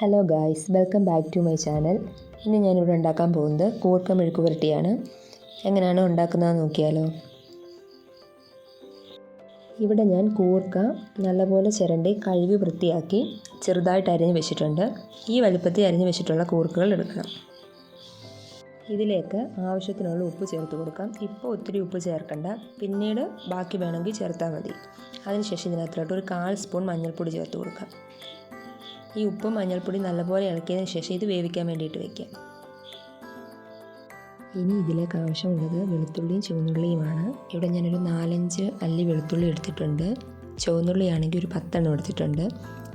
Hello guys welcome back to my channel ഇന്ന് ഞാനിവിടെ ഉണ്ടാക്കാൻ പോകുന്നത് കൂർക്ക മെഴുക്ക് പുരട്ടിയാണ്. എങ്ങനെയാണ് ഉണ്ടാക്കുന്നതെന്ന് നോക്കിയാലോ. ഇവിടെ ഞാൻ കൂർക്ക നല്ലപോലെ ചിരണ്ടി കഴുകി വൃത്തിയാക്കി ചെറുതായിട്ട് അരിഞ്ഞ് വെച്ചിട്ടുണ്ട്. ഈ വലുപ്പത്തിൽ അരിഞ്ഞ് വെച്ചിട്ടുള്ള കൂർക്കകൾ എടുക്കണം ഇതിലേക്ക് ആവശ്യത്തിനുള്ള ഉപ്പ് ചേർത്ത് കൊടുക്കാം. ഇപ്പോൾ ഒത്തിരി ഉപ്പ് ചേർക്കണ്ട. പിന്നീട് ബാക്കി വേണമെങ്കിൽ ചേർത്താൽ മതി. അതിനുശേഷം ഇതിനകത്തോട്ട് ഒരു കാൽ സ്പൂൺ മഞ്ഞൾപ്പൊടി ചേർത്ത് കൊടുക്കാം. ഈ ഉപ്പും മഞ്ഞൾപ്പൊടി നല്ലപോലെ ഇളക്കിയതിന് ശേഷം ഇത് വേവിക്കാൻ വേണ്ടിയിട്ട് വെക്കാം ഇനി ഇതിലേക്ക് ആവശ്യമുള്ളത് വെളുത്തുള്ളിയും ചുവന്നുള്ളിയുമാണ്. ഇവിടെ ഞാനൊരു നാലഞ്ച് അല്ലി വെളുത്തുള്ളി എടുത്തിട്ടുണ്ട്. ചുവന്നുള്ളിയാണെങ്കിൽ ഒരു പത്തെണ്ണം എടുത്തിട്ടുണ്ട്.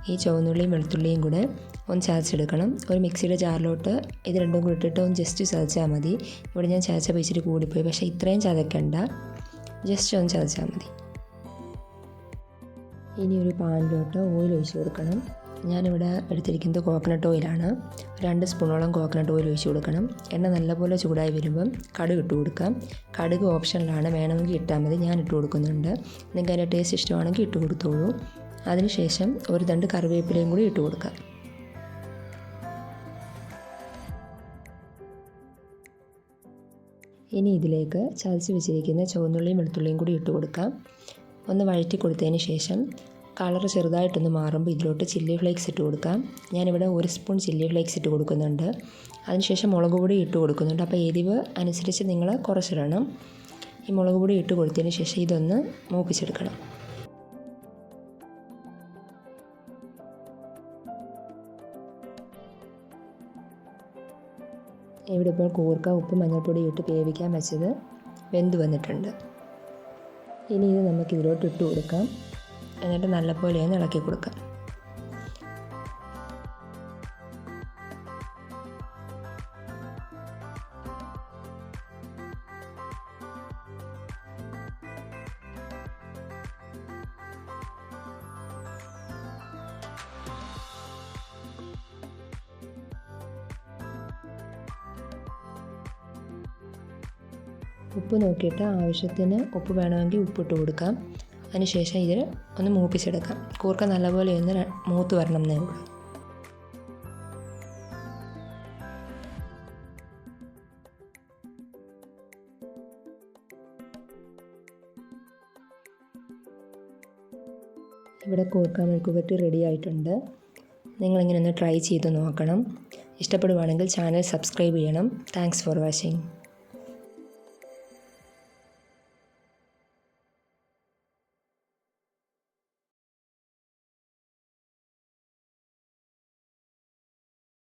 ഈ ചുവന്നുള്ളിയും വെളുത്തുള്ളിയും കൂടെ ഒന്ന് ചതച്ചെടുക്കണം. ഒരു മിക്സിയുടെ ജാറിലോട്ട് ഇത് രണ്ടും കൂടി ഇട്ടിട്ട് ഒന്ന് ജസ്റ്റ് ചതച്ചാൽ മതി. ഇവിടെ ഞാൻ ചതച്ച പൈച്ചിട്ട് കൂടിപ്പോയി. പക്ഷേ ഇത്രയും ചതക്കണ്ട. ജസ്റ്റ് ഒന്ന് ചതച്ചാൽ മതി. ഇനി ഒരു പാനിലോട്ട് ഓയിൽ ഒഴിച്ച് കൊടുക്കണം. ഞാനിവിടെ എടുത്തിരിക്കുന്നത് കോക്കനട്ട് ഓയിലാണ് രണ്ട് സ്പൂണോളം കോക്കനട്ട് ഓയിൽ ഒഴിച്ച് കൊടുക്കണം. എണ്ണ നല്ലപോലെ ചൂടായി വരുമ്പം കടുക് ഇട്ട് കൊടുക്കാം. കടുക് ഓപ്ഷനിലാണ് വേണമെങ്കിൽ ഇട്ടാൽ മതി. ഞാൻ ഇട്ട് കൊടുക്കുന്നുണ്ട്. നിങ്ങൾക്ക് അതിന്റെ ടേസ്റ്റ് ഇഷ്ടമാണെങ്കിൽ ഇട്ട് കൊടുത്തോളൂ. അതിനുശേഷം ഒരു തണ്ട് കറിവേപ്പിലയും കൂടി ഇട്ട് കൊടുക്കാം. ഇനി ഇതിലേക്ക് ചതച്ച് വെച്ചിരിക്കുന്ന ചുവന്നുള്ളിയും വെളുത്തുള്ളിയും കൂടി ഇട്ട് കൊടുക്കാം. ഒന്ന് വഴറ്റി കൊടുത്തതിന് ശേഷം കളർ ചെറുതായിട്ടൊന്ന് മാറുമ്പോൾ ഇതിലോട്ട് ചില്ലി ഫ്ലേക്സ് ഇട്ട് കൊടുക്കാം. ഞാനിവിടെ ഒരു സ്പൂൺ ചില്ലി ഫ്ലേക്സ് ഇട്ട് കൊടുക്കുന്നുണ്ട്. അതിനുശേഷം മുളക് പൊടി ഇട്ട് കൊടുക്കുന്നുണ്ട്. അപ്പോൾ എരിവ് അനുസരിച്ച് നിങ്ങൾ കുറച്ചിടണം. ഈ മുളക് പൊടി ഇട്ട് കൊടുത്തതിന് ശേഷം ഇതൊന്ന് മൂപ്പിച്ചെടുക്കണം. ഇവിടെ ഇപ്പോൾ കൂർക്ക ഉപ്പ് മഞ്ഞൾപ്പൊടി ഇട്ട് വേവിക്കാൻ വെച്ചത് വെന്ത് വന്നിട്ടുണ്ട്. ഇനി ഇത് നമുക്ക് ഇതിലോട്ട് ഇട്ട് കൊടുക്കാം. എന്നിട്ട് നല്ലപോലെ ഒന്ന് ഇളക്കി കൊടുക്കുക. ഉപ്പ് നോക്കിയിട്ട് ആവശ്യത്തിന് ഉപ്പ് വേണമെങ്കിൽ ഉപ്പിട്ട് കൊടുക്കാം. അതിനുശേഷം ഇതിൽ ഒന്ന് മൂപ്പിച്ചെടുക്കാം. കൂർക്ക നല്ലപോലെ ഒന്ന് മൂത്ത് വരണം എന്നേ ഉള്ളൂ. ഇവിടെ കൂർക്ക മെഴുക്കുപറ്റി റെഡി ആയിട്ടുണ്ട്. നിങ്ങളിങ്ങനെ ഒന്ന് ട്രൈ ചെയ്ത് നോക്കണം. ഇഷ്ടപ്പെടുവാണെങ്കിൽ ചാനൽ സബ്സ്ക്രൈബ് ചെയ്യണം. Thanks for watching